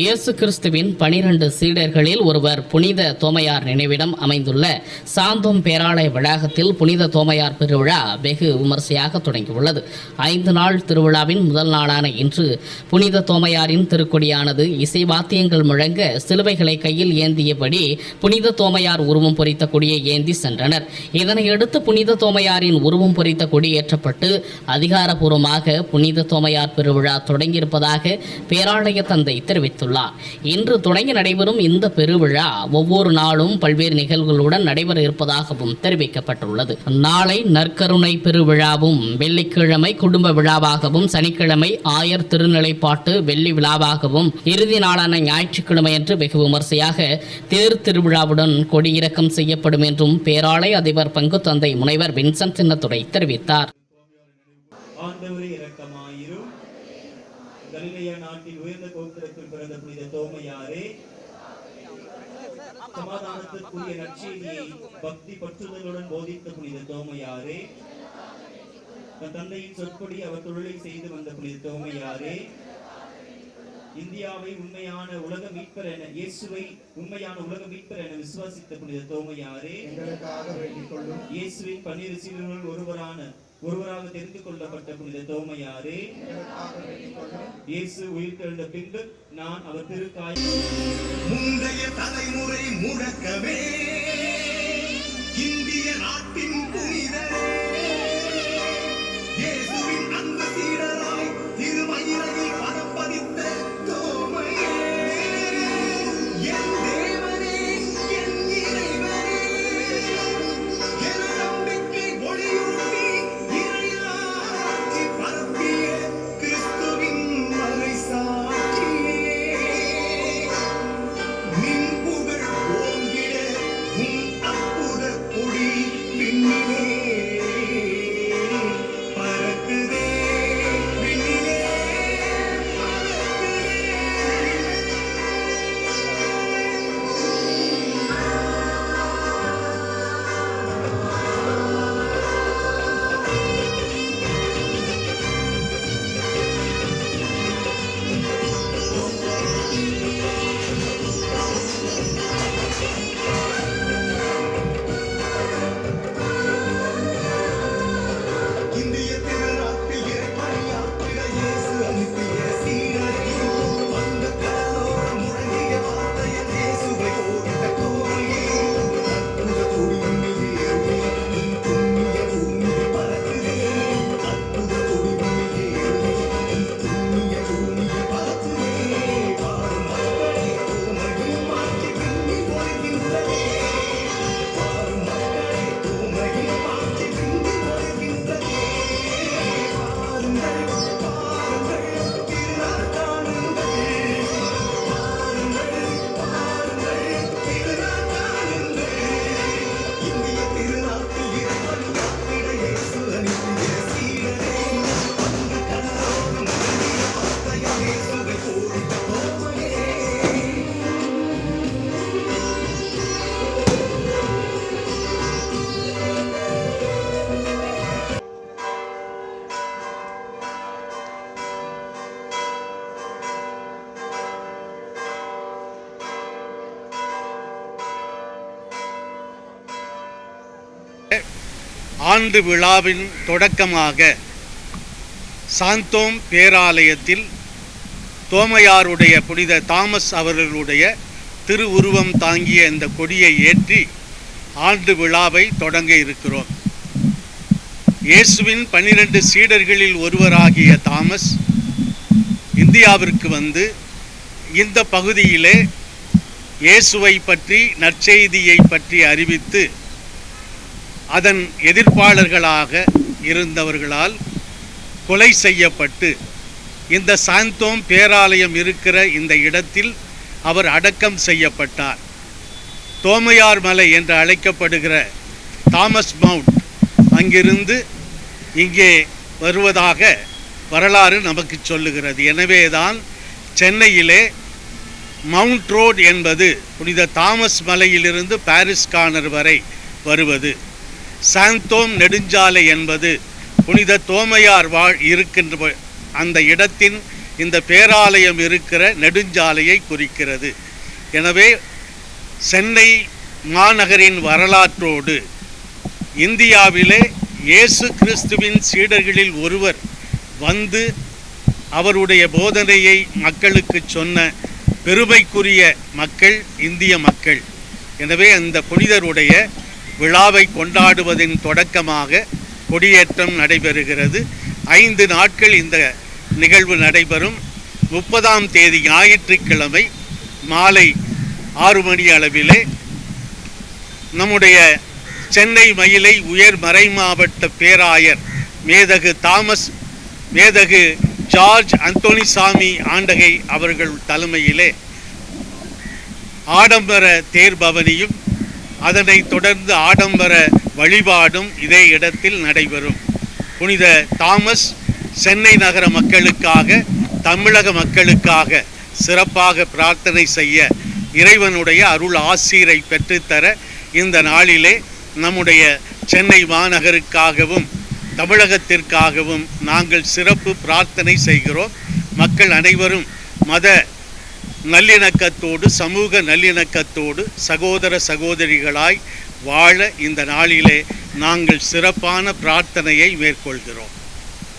இயேசு கிறிஸ்துவின் பனிரெண்டு சீடர்களில் ஒருவர் புனித தோமையார் நினைவிடம் அமைந்துள்ள சாந்தோம் பேராலய வளாகத்தில் புனித தோமையார் பெருவிழா வெகு விமர்சையாக தொடங்கியுள்ளது. ஐந்து நாள் திருவிழாவின் முதல் நாளான இன்று புனித தோமையாரின் திருக்கொடியானது இசை வாத்தியங்கள் முழங்க சிலுவைகளை கையில் ஏந்தியபடி புனித தோமையார் உருவம் பொறித்த கொடியை ஏந்தி சென்றனர். இதனையடுத்து புனித தோமையாரின் உருவம் பொறித்த கொடி ஏற்றப்பட்டு அதிகாரப்பூர்வமாக புனித தோமையார் பெருவிழா தொடங்கியிருப்பதாக பேராலய தந்தை தெரிவித்தார். தெரிவித்துள்ளார். இன்று தொடங்கி நடைபெறும் இந்த பெருவிழா ஒவ்வொரு நாளும் பல்வேறு நிகழ்வுகளுடன் நடைபெற இருப்பதாகவும் தெரிவிக்கப்பட்டுள்ளது. நாளை நற்கருணை பெருவிழாவும் வெள்ளிக்கிழமை குடும்ப விழாவாகவும் சனிக்கிழமை ஆயர் திருநிலைப்பாட்டு வெள்ளி விழாவாகவும் இறுதி நாளான ஞாயிற்றுக்கிழமையன்று வெகு விமர்சையாக தேர் திருவிழாவுடன் கொடியிறக்கம் செய்யப்படும் என்றும் பேராலய அதிபர் பங்கு தந்தை முனைவர் வின்சென்ட் சின்னத்துறை தெரிவித்தார். ஆண்டவரே இரக்கமாயிரும். உயர்ந்த கோத்திரத்தில் பிறந்த புனித தோமையாரே சமாதானத்திற்குரிய நற்செய்தியை பக்தி பற்றுதலுடன் போதித்த புனித தோமையாரே தன் தந்தையின் சொற்படி அவர் தொழிலை செய்து வந்த புனித தோமையாரே இந்தியாவை உண்மையான உலக மீட்பர் என இயேசுவை உண்மையான உலக மீட்பர் என விசுவாசித்த புனித தோமையாரே இயேசுவின் பன்னிரு சீடர்களுள் ஒருவரான ஒருவராக தெரிந்து கொள்ளப்பட்ட புனித தோமையாரே இயேசு உயிர் தெழுந்த இயேசு உயிர்த்தெழுந்த பின்பு நான் அவர் திருக்காய் முந்தைய தலைமுறை முழக்கமே இந்திய நாட்டின் புனிதரே. ஆண்டு விழாவின் தொடக்கமாக சாந்தோம் பேராலயத்தில் தோமையாருடைய புனித தாமஸ் அவர்களுடைய திருவுருவம் தாங்கிய இந்த கொடியை ஏற்றி ஆண்டு விழாவை தொடங்க இருக்கிறோம். இயேசுவின் பன்னிரண்டு சீடர்களில் ஒருவராகிய தாமஸ் இந்தியாவிற்கு வந்து இந்த பகுதியிலே இயேசுவை பற்றி நற்செய்தியை பற்றி அறிவித்து அதன் எதிர்ப்பாளர்களாக இருந்தவர்களால் கொலை செய்யப்பட்டு இந்த சாந்தோம் பேராலயம் இருக்கிற இந்த இடத்தில் அவர் அடக்கம் செய்யப்பட்டார். தோமையார் மலை என்று அழைக்கப்படுகிற தாமஸ் மவுண்ட் அங்கிருந்து இங்கே வருவதாக வரலாறு நமக்கு சொல்லுகிறது. எனவேதான் சென்னையிலே மவுண்ட் ரோட் என்பது புனித தாமஸ் மலையிலிருந்து பாரிஸ் கார்னர் வரை வருவது. சாந்தோம் நெடுஞ்சாலை என்பது புனித தோமையார் வாழ் இருக்கின்ற அந்த இடத்தின் இந்த பேராலயம் இருக்கிற நெடுஞ்சாலையை குறிக்கிறது. எனவே சென்னை மாநகரின் வரலாற்றோடு இந்தியாவிலே இயேசு கிறிஸ்துவின் சீடர்களில் ஒருவர் வந்து அவருடைய போதனையை மக்களுக்கு சொன்ன பெருமைக்குரிய மக்கள் இந்திய மக்கள். எனவே அந்த புனிதருடைய விழாவை கொண்டாடுவதின் தொடக்கமாக கொடியேற்றம் நடைபெறுகிறது. ஐந்து நாட்கள் இந்த நிகழ்வு நடைபெறும். முப்பதாம் தேதி ஞாயிற்றுக்கிழமை மாலை ஆறு மணி அளவிலே நம்முடைய சென்னை மயிலை உயர் மறை மாவட்ட பேராயர் மேதகு தாமஸ் மேதகு ஜார்ஜ் அந்தோனிசாமி ஆண்டகை அவர்கள் தலைமையிலே ஆடம்பர தேர்பவனியும் அதனை தொடர்ந்து ஆடம்பர வழிபாடும் இதே இடத்தில் நடைபெறும். புனித தாமஸ் சென்னை நகர மக்களுக்காக தமிழக மக்களுக்காக சிறப்பாக பிரார்த்தனை செய்ய இறைவனுடைய அருள் ஆசீரை பெற்றுத்தர இந்த நாளிலே நம்முடைய சென்னை மாநகருக்காகவும் தமிழகத்திற்காகவும் நாங்கள் சிறப்பு பிரார்த்தனை செய்கிறோம். மக்கள் அனைவரும் மத நல்லிணக்கத்தோடு சமூக நல்லிணக்கத்தோடு சகோதர சகோதரிகளாய் வாழ இந்த நாளிலே நாங்கள் சிறப்பான பிரார்த்தனையை மேற்கொள்கிறோம்.